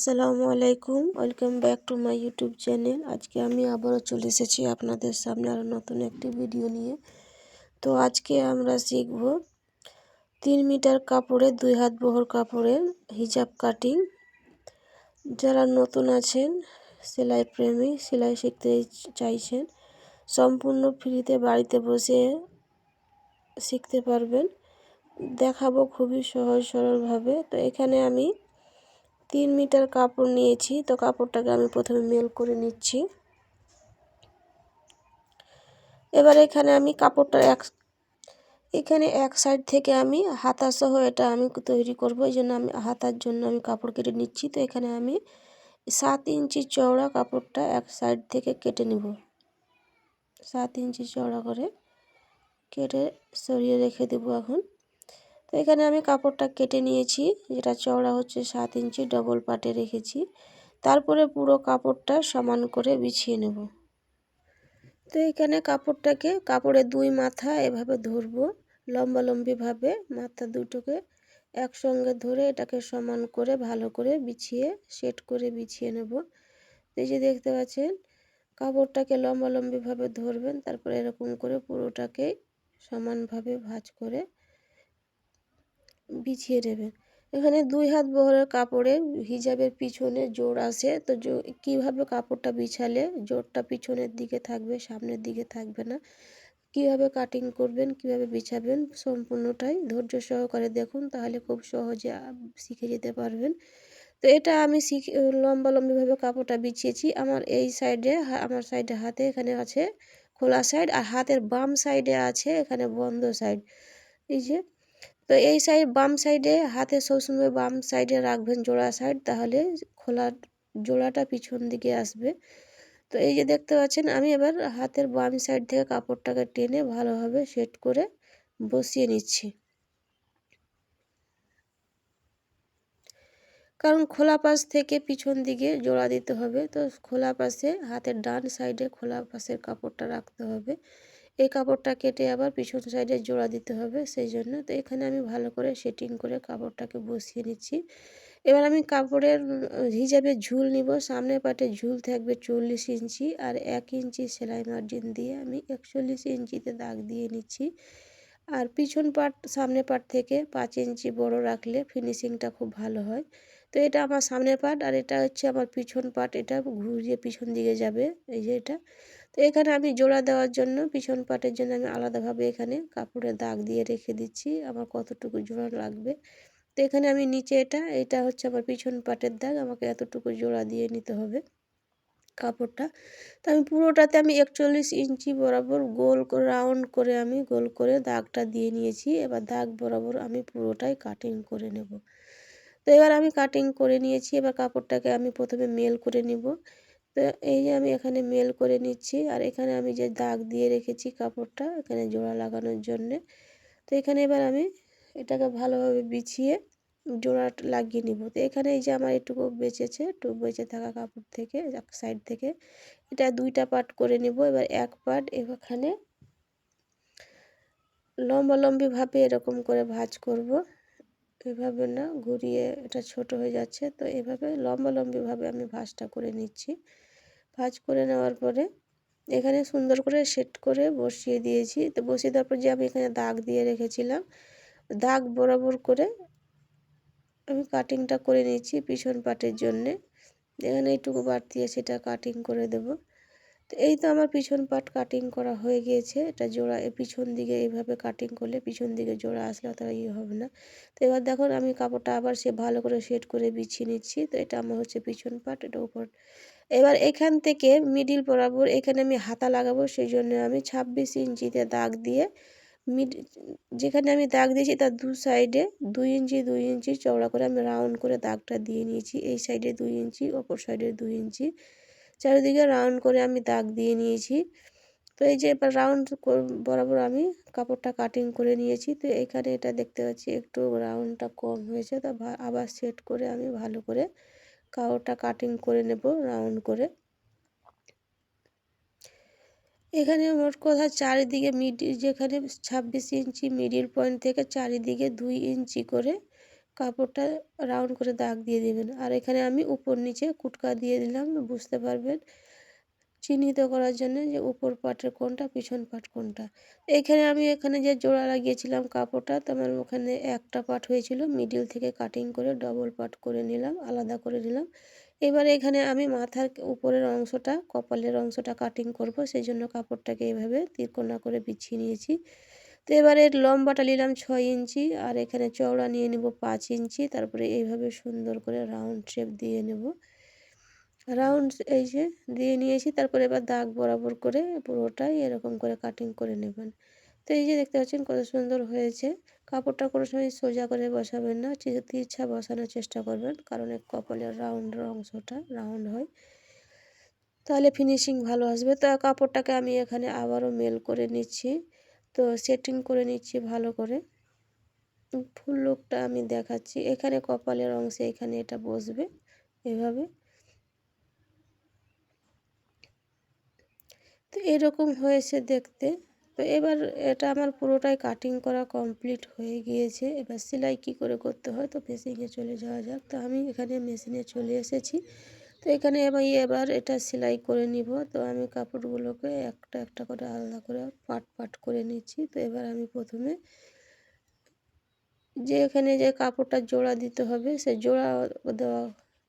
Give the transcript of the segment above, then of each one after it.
আসসালামু আলাইকুম, welcome back to my YouTube channel. আজকে আমি আবারও চলে এসেছি আপনাদের সামনে আরও নতুন একটি ভিডিও নিয়ে। তো আজকে আমরা শিখব তিন মিটার কাপড়ে, দুই হাত বহর কাপড়ের হিজাব কাটিং। যারা নতুন আছেন, সেলাই প্রেমী, সেলাই শিখতে চাইছেন, সম্পূর্ণ ফ্রিতে বাড়িতে বসে শিখতে পারবেন। দেখাবো খুবই সহজ সরলভাবে। তো এখানে আমি তিন মিটার কাপড় নিয়েছি, তো কাপড়টাকে আমি প্রথমে মেল করে নিচ্ছি। এবার এখানে আমি কাপড়টা এক, এখানে এক সাইড থেকে আমি হাতা সহ এটা আমি তৈরি করব, এই জন্য আমি হাতার জন্য আমি কাপড় কেটে নিচ্ছি। তো এখানে আমি সাত ইঞ্চি চওড়া কাপড়টা এক সাইড থেকে কেটে নিব। সাত ইঞ্চি চওড়া করে কেটে সরিয়ে রেখে দেবো এখন। তো এখানে আমি কাপড়টা কেটে নিয়েছি, যেটা চওড়া হচ্ছে সাত ইঞ্চি ডবল পাটে রেখেছি। তারপরে পুরো কাপড়টা সমান করে বিছিয়ে নেব। তো এখানে কাপড়টাকে কাপড়ের দুই মাথা এভাবে ধরবো লম্বালম্বিভাবে মাথা দুটোকে একসঙ্গে ধরে এটাকে সমান করে ভালো করে বিছিয়ে সেট করে বিছিয়ে নেব। এই যে দেখতে পাচ্ছেন, কাপড়টাকে লম্বালম্বিভাবে ধরবেন, তারপরে এরকম করে পুরোটাকে সমানভাবে ভাঁজ করে বিছিয়ে নেবেন এখানে দুই হাত বহরের কাপড়ে হিজাবের পিছনে জোর আসে তো কীভাবে কাপড়টা বিছালে জোরটা পিছনের দিকে থাকবে, সামনের দিকে থাকবে না? কীভাবে কাটিং করবেন, কীভাবে বিছাবেন সম্পূর্ণটাই ধৈর্য সহকারে দেখুন, তাহলে খুব সহজে শিখে যেতে পারবেন। তো এটা আমি শিখে লম্বা লম্বিভাবে কাপড়টা বিছিয়েছি। আমার এই সাইডে আমার সাইডে হাতে এখানে আছে খোলা সাইড আর হাতের বাম সাইডে আছে এখানে বন্ধ সাইড এই যে তো এই সাইড বাম সাইডে হাতে সবসময় বাম সাইডে রাখবেন জোড়া সাইড, তাহলে খোলা জোড়াটা পিছন দিকে আসবে। তো এই যে দেখতে পাচ্ছেন, আমি এবার হাতের বাম সাইড থেকে কাপড়টাকে টেনে ভালোভাবে সেট করে বসিয়ে নিচ্ছি। কারণ খোলা পাশ থেকে পিছন দিকে জোড়া দিতে হবে, তো খোলা পাশে, হাতের ডান সাইডে খোলা পাশের কাপড়টা রাখতে হবে। এই কাপড়টা কেটে আবার পিছন সাইডে জোড়া দিতে হবে, সেই জন্য তো এখানে আমি ভালো করে সেটিং করে কাপড়টাকে বসিয়ে নিচ্ছি। এবার আমি কাপড়ের হিসাবে ঝুল নিব সামনে পাটে ঝুল থাকবে চল্লিশ ইঞ্চি আর এক ইঞ্চি সেলাই মার্জিন দিয়ে আমি একচল্লিশ ইঞ্চিতে দাগ দিয়ে নিচ্ছি। আর পিছন পাট সামনে পাট থেকে পাঁচ ইঞ্চি বড় রাখলে ফিনিশিংটা খুব ভালো হয়। তো এটা আমার সামনের পাট আর এটা হচ্ছে আমার পিছন পাট, এটা ঘুরিয়ে পিছন দিকে যাবে, এই যে এটা। তো এখানে আমি জোড়া দেওয়ার জন্য পিছন পাটের জন্য আমি আলাদাভাবে এখানে কাপড়ে দাগ দিয়ে রেখে দিচ্ছি। আমার কতটুকু জোড়া লাগবে? তো এখানে আমি নিচে এটা এটা হচ্ছে আমার পিছন পাটের দাগ, আমাকে এতটুকু জোড়া দিয়ে নিতে হবে কাপড়টা। তো আমি পুরোটাতে আমি একচল্লিশ ইঞ্চি বরাবর গোল রাউন্ড করে আমি গোল করে দাগটা দিয়ে নিয়েছি। এবার দাগ বরাবর আমি পুরোটাই কাটিং করে নেব। তো এবার আমি কাটিং করে নিয়েছি। এবার কাপড়টাকে আমি প্রথমে মেল করে নিব। তো এই যে আমি এখানে মেল করে নিচ্ছি আর এখানে আমি যে দাগ দিয়ে রেখেছি কাপড়টা এখানে জোড়া লাগানোর জন্যে। তো এখানে এবার আমি এটাকে ভালোভাবে বিছিয়ে জোড়া লাগিয়ে নিব। তো এখানে এই যে আমার এটুকু বেঁচেছে, একটু বেঁচে থাকা কাপড় থেকে এক সাইড থেকে, এটা দুইটা পার্ট করে নিব। এবার এক পার্ট এখানে লম্বালম্বিভাবে এরকম করে ভাজ করব। এভাবে না ঘুরিয়ে এটা ছোট হয়ে যাচ্ছে। তো এভাবে লম্বালম্বিভাবে আমি ভাজটা করে নিচ্ছি। ভাজ করে নেওয়ার পরে এখানে সুন্দর করে সেট করে বসিয়ে দিয়েছি। তো বসিয়ে দেওয়ার পর যে আমি এখানে দাগ দিয়ে রেখেছিলাম, দাগ বরাবর করে আমি কাটিংটা করে নিচ্ছি পিছন পাটের জন্যে। এখানে এইটুকু বাড়তি আছে, এটা কাটিং করে দেব। তো এই তো আমার পিছন পাট কাটিং করা হয়ে গিয়েছে। এটা জোড়া পিছন দিকে এইভাবে কাটিং করলে পিছন দিকে জোড়া আসলে অতটা ইয়ে হবে না। তো এবার দেখো আমি কাপড়টা আবার সে ভালো করে সেট করে বিছিয়ে নিচ্ছি। তো এটা আমার হচ্ছে পিছন পাট এটা উপর। এবার এখান থেকে মিডিল বরাবর এখানে আমি হাতা লাগাবো সেই জন্য আমি ছাব্বিশ ইঞ্চিতে দাগ দিয়ে মিড যেখানে আমি দাগ দিয়েছি তার দু সাইডে দুই ইঞ্চি দুই ইঞ্চি চওড়া করে আমি রাউন্ড করে দাগটা দিয়ে নিয়েছি। এই সাইডে দুই ইঞ্চি অপর সাইডে দুই ইঞ্চি। চারিদিকে রাউন্ড করে আমি দাগ দিয়ে নিয়েছি। তো এই যে এবার রাউন্ড বরাবর আমি কাপড়টা কাটিং করে নিয়েছি। তো এখানে এটা দেখতে পাচ্ছি একটু রাউন্ডটা কম হয়েছে। তা আবার সেট করে আমি ভালো করে কাপড়টা কাটিং করে নেব রাউন্ড করে। এখানে মোট কথা চারিদিকে মিডিল যেখানে ছাব্বিশ ইঞ্চি মিডিল পয়েন্ট থেকে চারিদিকে দুই ইঞ্চি করে কাপড়টা রাউন্ড করে দাগ দিয়ে দেবেন। আর এখানে আমি উপর নিচে কুটকা দিয়ে দিলাম, বুঝতে পারবেন? চিহ্নিত করার জন্য যে উপর পাটের কোনটা পিছন পাট কোনটা এখানে আমি এখানে যে জোড়া লাগিয়েছিলাম কাপড়টা তোমার ওখানে একটা পাট হয়েছিল মিডিল থেকে কাটিং করে ডবল পাট করে নিলাম, আলাদা করে নিলাম। এবার এখানে আমি মাথার উপরের অংশটা, কপালের অংশটা কাটিং করব সেই জন্য কাপড়টাকে এইভাবে তিরকোনা করে বিছিয়ে নিয়েছি। তো এবারে লম্বাটা নিলাম ছয় ইঞ্চি আর এখানে চওড়া নিয়ে নেব পাঁচ ইঞ্চি। তারপরে এইভাবে সুন্দর করে রাউন্ড শেপ দিয়ে নেব। রাউন্ড এই যে দিয়ে নিয়েছি, তারপরে এবার দাগ বরাবর করে পুরোটাই এরকম করে কাটিং করে নেবেন। তো এই যে দেখতে পাচ্ছেন কত সুন্দর হয়েছে। কাপড়টা কোনো সময় সোজা করে বসাবেন না তিরছা বসানোর চেষ্টা করবেন, কারণ এক কপালের রাউন্ড অংশটা, রাউন্ড হয়। তাহলে ফিনিশিং ভালো আসবে। তো কাপড়টাকে আমি এখানে আবারও মেল করে নিচ্ছি। তো সেটিং করে নিচ্ছি ভালো করে। ফুল লুকটা আমি দেখাচ্ছি। এখানে কপালের অংশে, এখানে এটা বসবে এভাবে। তো এরকম হয়েছে দেখতে। তো এবার এটা আমার পুরোটাই কাটিং করা কমপ্লিট হয়ে গিয়েছে। এবার সেলাই কি করে করতে হয়? তো মেশিনে চলে যাওয়া যাক। তো আমি এখানে মেশিনে চলে এসেছি। তো এখানে আমি এবার এটা সেলাই করে নিব। তো আমি কাপড়গুলোকে একটা একটা করে আলাদা করে পাট পাট করে নিচ্ছি। তো এবার আমি প্রথমে যে এখানে যে কাপড়টা জোড়া দিতে হবে, সে জোড়া দেওয়া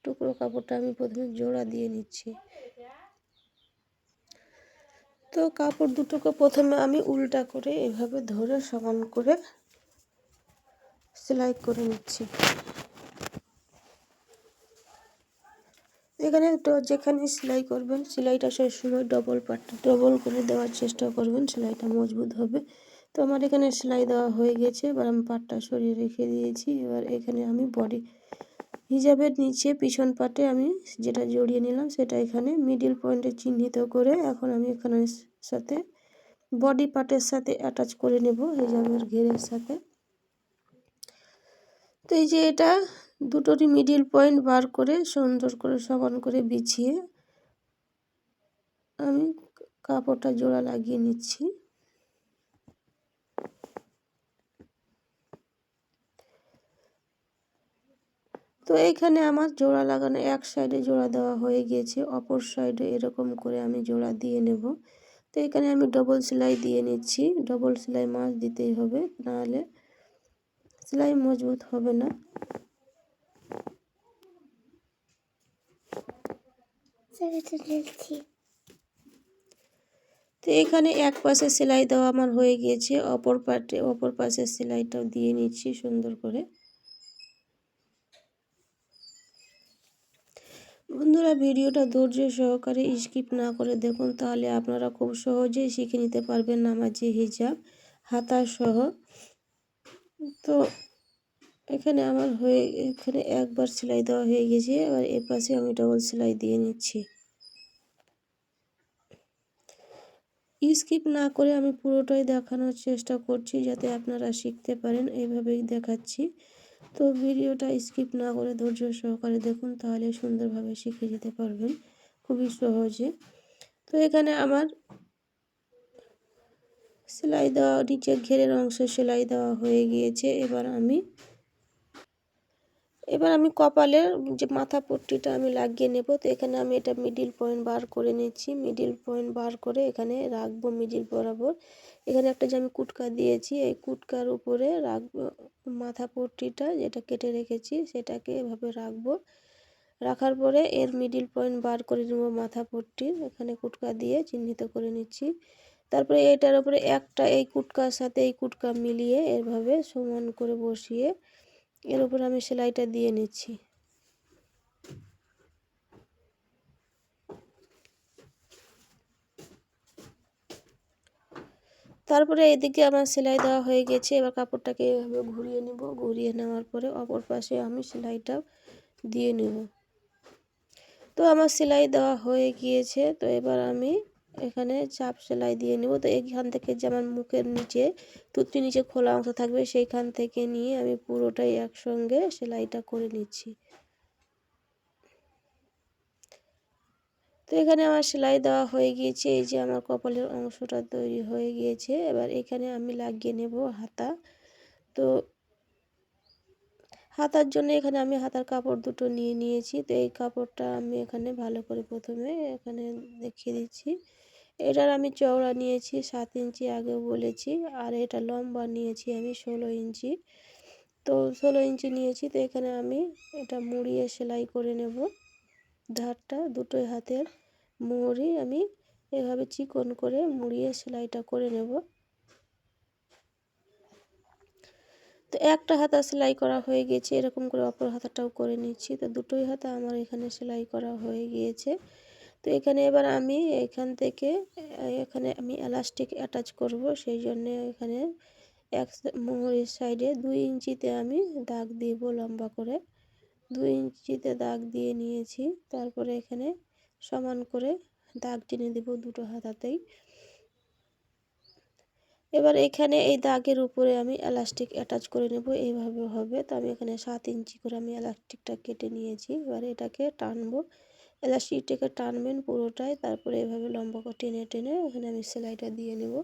টুকরো কাপড়টা আমি প্রথমে জোড়া দিয়ে নিচ্ছি। তো কাপড় দুটোকে প্রথমে আমি উল্টা করে এভাবে ধরে সমান করে সেলাই করে নিচ্ছি। এখানে তো যেখানে সেলাই করবেন, সেলাইটা সময় ডবল পাট ডবল করে দেওয়ার চেষ্টা করবেন, সেলাইটা মজবুত হবে। তো আমার এখানে সেলাই দেওয়া হয়ে গেছে, এবার আমি পাটটা সরিয়ে রেখে দিয়েছি। এবার এখানে আমি বডি হিজাবের নিচে পিছন পাটে আমি যেটা জড়িয়ে নিলাম, সেটা এখানে মিডিল পয়েন্টে চিহ্নিত করে এখন আমি এখানে সাথে বডি পার্টের সাথে অ্যাটাচ করে নেব, হিজাবের ঘেরের সাথে। তো এই যে এটা দুটোরই মিডিল পয়েন্ট বার করে সুন্দর করে সমান করে বিছিয়ে আমি কাপড়টা জোড়া লাগিয়ে নিচ্ছি। তো এইখানে আমার জোড়া লাগানো এক সাইডে জোড়া দেওয়া হয়ে গিয়েছে, অপর সাইডে এরকম করে আমি জোড়া দিয়ে নেব। তো এখানে আমি ডবল সেলাই দিয়ে নিচ্ছি ডবল সেলাই মাছ দিতেই হবে, নাহলে সেলাই মজবুত হবে না। তো এখানে এক পাশে সেলাই দেওয়া আমার হয়ে গিয়েছে, অপর পাটে, অপর পাশে সেলাইটাও দিয়ে নিচ্ছি সুন্দর করে। বন্ধুরা, ভিডিওটা ধৈর্য সহকারে স্কিপ না করে দেখুন, তাহলে আপনারা খুব সহজেই শিখে নিতে পারবেন নামাজি হিজাব হাতা সহ তো এখানে আমার হয়ে, এখানে একবার সেলাই দেওয়া হয়ে গেছে এবার এ পাশে আমি ডবল সেলাই দিয়ে নিচ্ছি। স্কিপ না করে আমি পুরোটাই দেখানোর চেষ্টা করছি যাতে আপনারা শিখতে পারেন এইভাবেই দেখাচ্ছি। তো ভিডিওটা স্কিপ না করে ধৈর্য সহকারে দেখুন, তাহলে সুন্দরভাবে শিখে যেতে পারবেন। খুবই সহজে। তো এখানে আমার সেলাই দেওয়া নিচে ঘেরের অংশ সেলাই দেওয়া হয়ে গিয়েছে। এবার আমি এবার আমি কপালের যে মাথা পট্টিটা আমি লাগিয়ে নেব, তো এখানে আমি এটা মিডিল পয়েন্ট বার করে নিচ্ছি মিডিল পয়েন্ট বার করে এখানে রাখব মিডিল বরাবর। এখানে একটা যে আমি কুটকা দিয়েছি, এই কুটকার উপরে রাখব, মাথা পট্টিটা যেটা কেটে রেখেছি সেটাকে এভাবে রাখব। রাখার পরে এর মিডিল পয়েন্ট বার করে নেব মাথা পট্টি এখানে কুটকা দিয়ে চিহ্নিত করে নিচ্ছি। তারপরে এটার উপরে একটা এই কুটকার সাথে এই কুটকা মিলিয়ে এভাবে সমান করে বসিয়ে এর উপর আমি সেলাইটা দিয়ে নিচ্ছি। তারপরে এদিকে আমার সেলাই দেওয়া হয়ে গেছে, এবার কাপড়টাকে এভাবে ঘুরিয়ে নেব। ঘুরিয়ে নেওয়ার পরে অপর পাশে আমি সেলাইটা দিয়ে নেব। তো আমার সেলাই দেওয়া হয়ে গিয়েছে, তো এবার আমি এখানে চাপ সেলাই দিয়ে নেব। তো এইখান থেকে যে আমার মুখের নিচে তুতরি নিচে খোলা অংশ থাকবে, সেইখান থেকে নিয়ে আমি পুরোটাই একসঙ্গে সেলাইটা করে নিচ্ছি। তো এখানে আমার সেলাই দেওয়া হয়ে গিয়েছে, এই যে আমার কপালের অংশটা তৈরি হয়ে গিয়েছে। এবার এখানে আমি লাগিয়ে নেব হাতা। তো হাতার জন্য এখানে আমি হাতার কাপড় দুটো নিয়ে নিয়েছি। তো এই কাপড়টা আমি এখানে ভালো করে প্রথমে এখানে দেখিয়ে দিচ্ছি। এটার আমি চওড়া নিয়েছি, সাত ইঞ্চি আগেও বলেছি, আর এটা লম্বা নিয়েছি আমি ষোলো ইঞ্চি। তো ষোলো ইঞ্চি নিয়েছি, তো এখানে আমি এটা মুড়িয়ে সেলাই করে নেব। ধারটা দুটোই হাতের মুড়ি আমি এভাবে চিকন করে মুড়িয়ে সেলাইটা করে নেব। তো একটা হাতা সেলাই করা হয়ে গিয়েছে এরকম করে অপর হাতাটাও করে নিচ্ছি। তো দুটোই হাতা আমার এখানে সেলাই করা হয়ে গিয়েছে। তো এখানে এবার আমি এখান থেকে, এখানে আমি এলাস্টিক অ্যাটাচ করব, সেই জন্য এখানে এক মোহরের সাইডে দুই ইঞ্চিতে আমি দাগ দিব লম্বা করে। দুই ইঞ্চিতে দাগ দিয়ে নিয়েছি, তারপরে এখানে সমান করে দাগ টেনে দেব দুটো হাতাতেই। এবার এখানে এই দাগের উপরে আমি এলাস্টিক অ্যাটাচ করে নেব এইভাবে হবে। তো আমি এখানে সাত ইঞ্চি করে আমি এলাস্টিকটা কেটে নিয়েছি, এবার এটাকে টানবো। এলাস্টিকটাকে টানবেন পুরোটাই, তারপরে এভাবে লম্বা করে টেনে টেনে ওখানে আমি সেলাইটা দিয়ে নেব।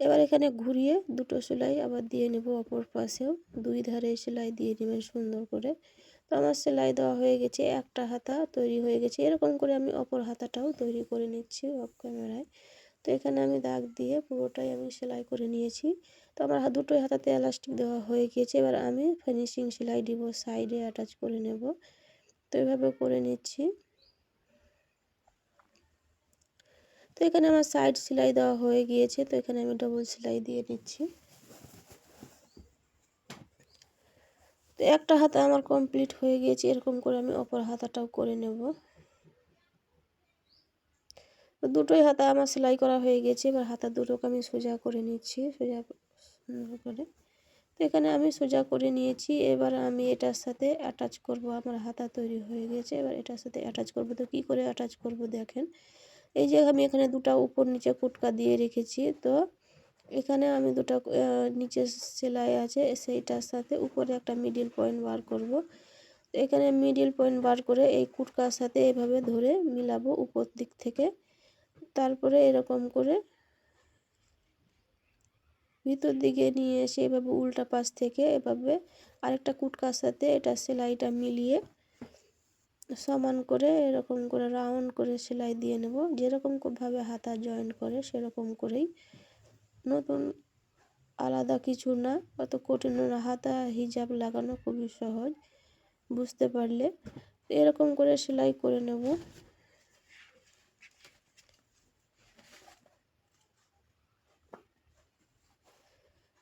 এবার এখানে ঘুরিয়ে দুটো সেলাই আবার দিয়ে নেব অপর পাশেও। দুই ধারে সেলাই দিয়ে নেবেন সুন্দর করে। তো আমার সেলাই দেওয়া হয়ে গেছে, একটা হাতা তৈরি হয়ে গেছে। এরকম করে আমি অপর হাতাটাও তৈরি করে নিচ্ছি অফ ক্যামেরায় তো এখানে আমি দাগ দিয়ে পুরোটাই আমি সেলাই করে নিয়েছি। তো আমার দুটোই হাতাতে এলাস্টিক দেওয়া হয়ে গিয়েছে। এবার আমি ফিনিশিং সেলাই দিব সাইডে অ্যাটাচ করে নেব। তো এভাবে করে নিচ্ছি। তো এখানে আমার সাইড সেলাই দেওয়া হয়ে গিয়েছে, তো এখানে আমি ডবল সেলাই দিয়ে নিচ্ছি। তো একটা হাতা আমার কমপ্লিট হয়ে গিয়েছে, এরকম করে আমি অপর হাতাটাও করে নেব। তো দুটোই হাতা আমার সেলাই করা হয়ে গেছে এবার হাতা দুটোকে আমি সোজা করে নিচ্ছি, সোজা করে তো এখানে আমি সোজা করে নিয়েছি। এবার আমি এটার সাথে অ্যাটাচ করব। আমার হাতা তৈরি হয়ে গেছে। এবার এটার সাথে অ্যাটাচ করব। তো কী করে অ্যাটাচ করব দেখেন? এই যে আমি এখানে দুটো উপর নিচে কুটকা দিয়ে রেখেছি। তো এখানে আমি দুটো নিচে সেলাই আছে। সেইটার সাথে উপরে একটা মিডিল পয়েন্ট বার করব। এখানে মিডিল পয়েন্ট বার করে এই কুটকার সাথে এভাবে ধরে মিলাবো উপর দিক থেকে। তারপরে এরকম করে ভিতর দিকে নিয়ে এসে এভাবে উল্টা পাশ থেকে এভাবে আরেকটা কুটকার সাথে এটা সেলাইটা মিলিয়ে সমান করে, এরকম করে রাউন্ড করে সেলাই দিয়ে নেব। যেরকমভাবে হাতা জয়েন করে, সেরকম করেই। নতুন আলাদা কিছু না, অত কঠিন না। হাতা হিজাব লাগানো খুবই সহজ, বুঝতে পারলে। এরকম করে সেলাই করে নেব।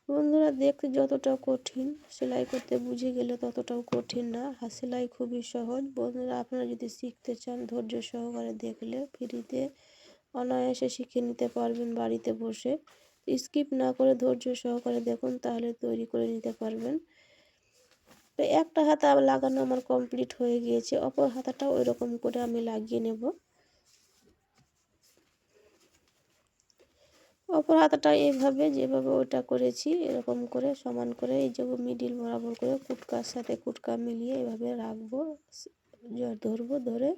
বন্ধুরা দেখতে যতটা কঠিন, সেলাই করতে বুঝে গেলে ততটাও কঠিন না। আর সেলাই খুবই সহজ। বন্ধুরা, আপনারা যদি শিখতে চান, ধৈর্য সহকারে দেখলে ফ্রিতে অনায়াসে শিখে নিতে পারবেন বাড়িতে বসে। স্কিপ না করে ধৈর্য সহকারে দেখুন, তাহলে তৈরি করে নিতে পারবেন। তো একটা হাতা লাগানো আমার কমপ্লিট হয়ে গিয়েছে, অপর হাতাটাও ওই রকম করে আমি লাগিয়ে নেব। অপর হাতাটা এইভাবে যেভাবে ওটা করেছি, এরকম করে সমান করে, এই যে মিডিল বরাবর করে কুটকার সাথে কুটকা মিলিয়ে এভাবে রাখব, ধরবো, ধরে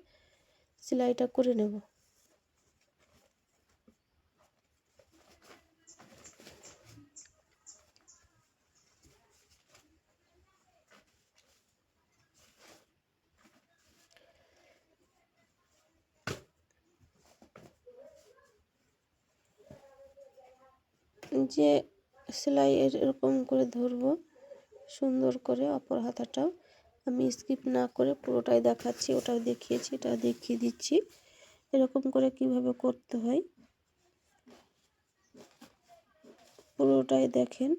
সেলাইটা করে নেব। যে সেলাই এরকম করে ধরবো, সুন্দর করে অপর হাতাটাও। আমি স্কিপ না করে পুরোটাই দেখাচ্ছি ওটাও দেখিয়েছি, এটা দেখিয়ে দিচ্ছি। এরকম করে কীভাবে করতে হয়? পুরোটাই দেখেন।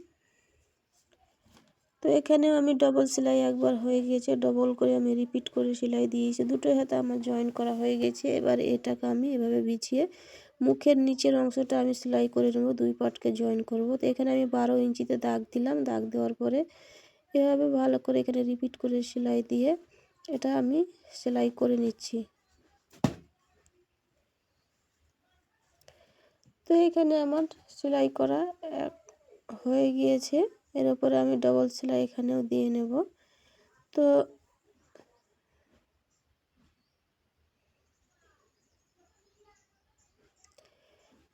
তো এখানেও আমি ডবল সেলাই একবার হয়ে গিয়েছে ডবল করে আমি রিপিট করে সেলাই দিয়েছি। দুটোই হাতে আমার জয়েন করা হয়ে গেছে, এবার এটাকে আমি এভাবে বিছিয়ে মুখের নিচের অংশটা আমি সেলাই করে নেব, দুই পাটকে জয়েন করব। তো এখানে আমি বারো ইঞ্চিতে দাগ দিলাম, দাগ দেওয়ার পরে এভাবে ভালো করে এখানে রিপিট করে সেলাই দিয়ে এটা আমি সেলাই করে নিচ্ছি। তো এখানে আমার সেলাই করা হয়ে গিয়েছে, এর উপরে আমি ডবল সেলাই এখানেও দিয়ে নেব। তো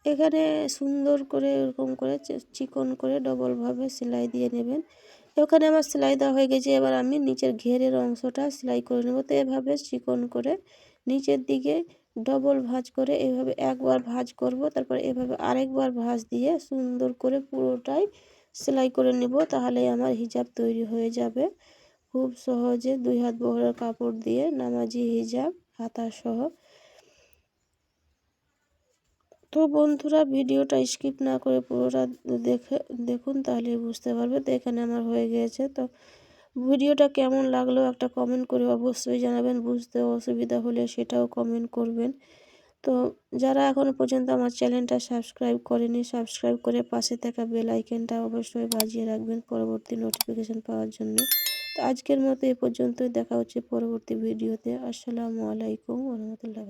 এখানে সুন্দর করে এরকম করে চিকন করে ডবলভাবে সেলাই দিয়ে নেবেন। ওখানে আমার সেলাই দেওয়া হয়ে গেছে, এবার আমি নিচের ঘেরের অংশটা সেলাই করে নেব। তো এভাবে চিকন করে নিচের দিকে ডবল ভাঁজ করে এভাবে একবার ভাঁজ করব, তারপর এভাবে আরেকবার ভাঁজ দিয়ে সুন্দর করে পুরোটাই সেলাই করে নেব, তাহলে আমার হিজাব তৈরি হয়ে যাবে। খুব সহজে দুই হাত বহরের কাপড় দিয়ে নামাজি হিজাব, হাতা সহ। তো বন্ধুরা ভিডিওটা স্কিপ না করে পুরোটা দেখে, দেখুন তাহলে বুঝতে পারবে। তো এখানে আমার হয়ে গিয়েছে। তো ভিডিওটা কেমন লাগল একটা কমেন্ট করে অবশ্যই জানাবেন। বুঝতে অসুবিধা হলে সেটাও কমেন্ট করবেন। তো যারা এখনও পর্যন্ত আমার চ্যানেলটা সাবস্ক্রাইব করেনি সাবস্ক্রাইব করে পাশে থাকা বেল আইকনটা অবশ্যই বাজিয়ে রাখবেন পরবর্তী নোটিফিকেশান পাওয়ার জন্য। তো আজকের মতো এ পর্যন্তই। দেখা হচ্ছে পরবর্তী ভিডিওতে আসসালামু আলাইকুম রহমতুল্লাহ